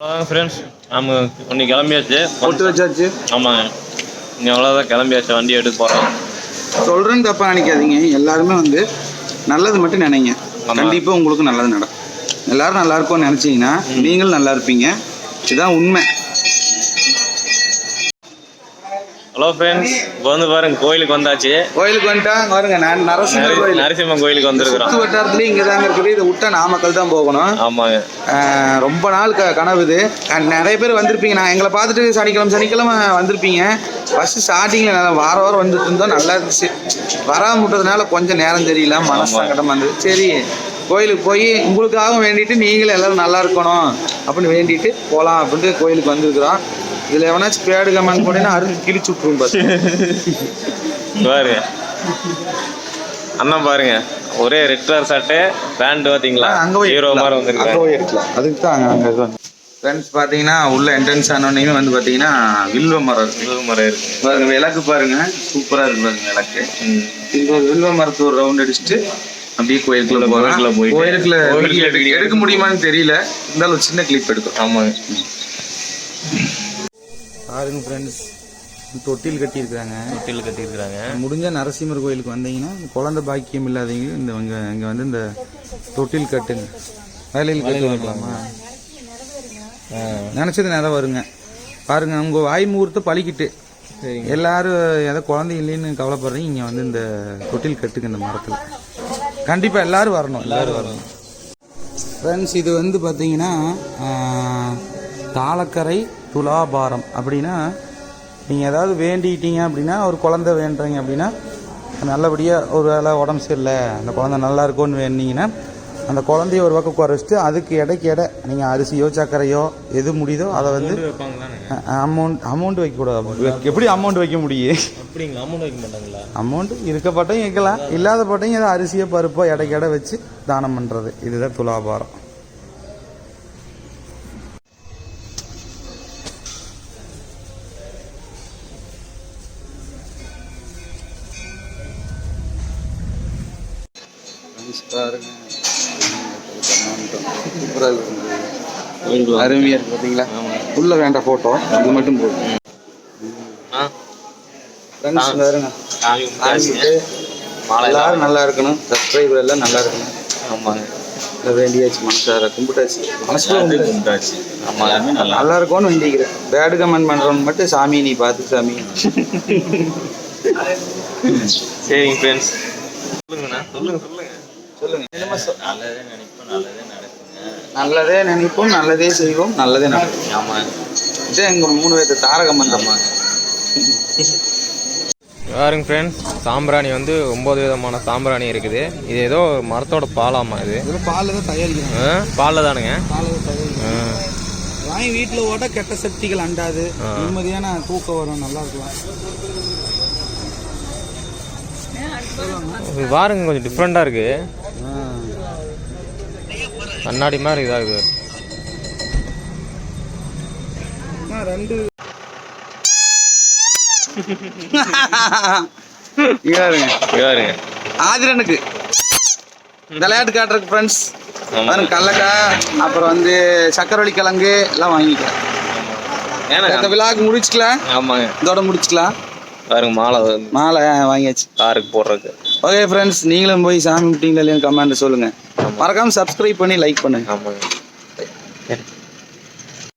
Friends நம்ம இன்னைக்கு கிளம்பியாச்சு. போட்டு வச்சாச்சு. ஆமாங்க இன்னும் அவ்வளோதான் கிளம்பியாச்சு. வண்டி எடுத்து போகிறோம் சொல்றேன்னு தப்பா நினைக்காதீங்க. எல்லாருமே வந்து நல்லது மட்டும் நினைங்க. ஆமா. கண்டிப்பா உங்களுக்கு நல்லது நடக்கும். எல்லாரும் நல்லா இருக்கும்னு நினைச்சீங்கன்னா நீங்களும் நல்லா இருப்பீங்க. இதுதான் உண்மை. ஹலோ ஃப்ரெண்ட்ஸ் இப்போ வந்து பாருங்க கோயிலுக்கு வந்தாச்சு. கோயிலுக்கு வந்துட்டா பாருங்க நான் நரசிம்மர் நரி- கோயில். நரசிம்மன் கோயிலுக்கு வந்திருக்கிறோம். சுத்து வட்டாரத்துலயும் இங்க தாங்க இருக்குது. இதை விட்டா நாமக்கல் தான் போகணும். ஆமாங்க. ரொம்ப நாள் க கனவு இது. நிறைய பேர் வந்திருப்பீங்க. நான் எங்களை பார்த்துட்டு சனிக்கிழமை சனிக்கிழமை வந்திருப்பீங்க. ஃபர்ஸ்ட் ஸ்டார்டிங்கில் நல்லா வார வாரம் வந்துட்டு இருந்தோம். நல்லா இருந்துச்சு. வராம விட்டதுனால கொஞ்சம் நேரம் தெரியல. மனசங்கடம் வந்தது சரி. கோயிலுக்கு போய் உங்களுக்காக வேண்டிட்டு நீங்களும் எல்லாரும் நல்லா இருக்கணும் அப்படின்னு வேண்டிட்டு போகலாம் அப்படின்ட்டு கோயிலுக்கு வந்திருக்கிறோம். இதில் எவனாச்சும் பேடு கமெண்ட் போட்டேன்னா அருந்து கிழிச்சு விட்ருவோம் பாருங்க அண்ணன் பாருங்க ஒரே ரெட் கலர் சட்டை பேண்ட் பார்த்தீங்களா அங்கே போய் ஹீரோ மாதிரி அங்கே வந்திருக்காரு. போய் எடுக்கலாம். அதுக்கு தான் அங்கே அங்கே ஃப்ரெண்ட்ஸ் பார்த்தீங்கன்னா உள்ள என்ட்ரன்ஸ் ஆனோடனே வந்து பார்த்தீங்கன்னா வில்வ மரம் இருக்கு. புது மரம் இருக்கு. பாருங்க விளக்கு பாருங்க. சூப்பரா இருக்கு பாருங்க விளக்கு. இந்த வில்வ மரத்து ஒரு ரவுண்ட் அடிச்சுட்டு அப்படியே கோயிலுக்குள்ள போகலாம் கோயிலுக்குள்ள எடுக்க- முடியுமான்னு தெரியல. இருந்தாலும் ஒரு சின்ன கிளிப் எடுக்கும் ஆமாங்க பாருங்க ஃப்ரெண்ட்ஸ் தொட்டில் கட்டியிருக்காங்க தொட்டில் கட்டியிருக்கிறாங்க. முடிஞ்ச நரசிம்மர் கோயிலுக்கு வந்தீங்கன்னா குழந்தை பாக்கியம் இல்லாதவங்க இந்த இங்க இங்க வந்து இந்த தொட்டில் கட்டுங்க. வேலையில் கட்டு வைக்கலாமா? நினைச்சது நேரம் வருங்க. பாருங்க உங்க வாய் முகூர்த்த பழிக்கிட்டு. சரிங்க. எல்லாரும் ஏதோ குழந்தை இல்லைன்னு கவலைப்படுறீங்க இங்க வந்து இந்த தொட்டில் கட்டுங்க இந்த மரத்துல. கண்டிப்பா எல்லாரும் வரணும் எல்லாரும் வரணும். ஃப்ரெண்ட்ஸ் இது வந்து பார்த்தீங்கன்னா தாளக்கரை துலாபாரம். அப்படின்னா நீங்கள் ஏதாவது வேண்டிட்டீங்க அப்படின்னா ஒரு குழந்தை வேண்டுறீங்க அப்படின்னா நல்லபடியாக ஒரு வேளை உடம்பு சரியில்லை அந்த குழந்தை நல்லா இருக்கும்னு வேண்டிங்கன்னா அந்த குழந்தைய ஒரு பக்கம் குறைச்சிட்டு அதுக்கு எடைக்கு எடை நீங்கள் அரிசியோ சர்க்கரையோ எது முடியுதோ அதை வந்து அமௌண்ட் அமௌண்ட் வைக்கக்கூடாது. எப்படி அமௌண்ட் வைக்க முடியும்? அப்படிங்களா? அமௌண்ட் வைக்க மாட்டாங்களா? அமௌண்ட் இருக்க பட்டையும் வைக்கலாம். இல்லாத பட்டையும் ஏதோ அரிசியோ பருப்போ எடைக்கு எடை வச்சு தானம் பண்ணுறது இதுதான் துலாபாரம். அருமையா இருக்கு பாத்தீங்களா? உள்ள வேண்டாம் போட்டோ இது மட்டும் போதும் ஃப்ரெண்ட்ஸ் ஆரம்பிட்டு மாலை எல்லாரும் நல்லா இருக்கணும். சப்ஸ்கிரைபர் எல்லாம் நல்லா இருக்கணும். ஆமாங்க. வேண்டியாச்சு மனசார கும்பிட்டாச்சு. மனசுல அது கும்பிட்டாச்சு. நல்லா இருக்கும்னு வேண்டிக்கிறேன். பேடு கமெண்ட் பண்றவங்க மட்டும் சாமி நீ பார்த்து சாமி. சரிங்க ஃப்ரெண்ட்ஸ் சொல்லுங்கண்ணா. சொல்லுங்க சொல்லுங்க. சொல்லுங்க. நல்லதே நினைப்போம் நல்லதே நடக்குங்க நல்லதே நினைப்போம் நல்லதே செய்வோம் நல்லதே நடக்கும். ஆமாங்க இதே எங்க மூணு பேர்த்து தாரக மந்திரம் பாருங்க ஃப்ரெண்ட்ஸ் சாம்பிராணி வந்து ஒம்பது விதமான சாம்பிராணி இருக்குது. இது ஏதோ மரத்தோட பாலாமா இது? இதில் பால் தான் தயாரிக்கிறாங்க. பாலில் தானுங்க? வாங்கி வீட்டில் ஓட்ட கெட்ட சக்திகள் அண்டாது. நிம்மதியான தூக்கம் வரும் நல்லா இருக்கலாம். பாருங்க கொஞ்சம் டிஃப்ரெண்ட்டாக இருக்கு. கண்ணாடி மாதிரி இதாகுது ரெண்டு. ஆதிரனுக்கு. விளையாட்டு காட்டுறதுக்கு ஃப்ரெண்ட்ஸ் கடலக்காய் அப்புறம் வந்து சக்கரவள்ளி கிழங்கு எல்லாம் வாங்கிக்கலாம். ஏன்னா இந்த விழாக்கு முடிச்சுக்கலாம். ஆமாங்க. இதோட முடிச்சுக்கலாம். பாருங்க மாலை மாலை வாங்கியாச்சு. காருக்கு போடுறதுக்கு. ஓகே ஃப்ரெண்ட்ஸ் நீங்களும் போய் சாமி கும்பிட்டீங்களா இல்லையான்னு கமெண்ட் சொல்லுங்க. மறக்காம சப்ஸ்கிரைப் பண்ணி லைக் பண்ணுங்க. ஆமாங்க.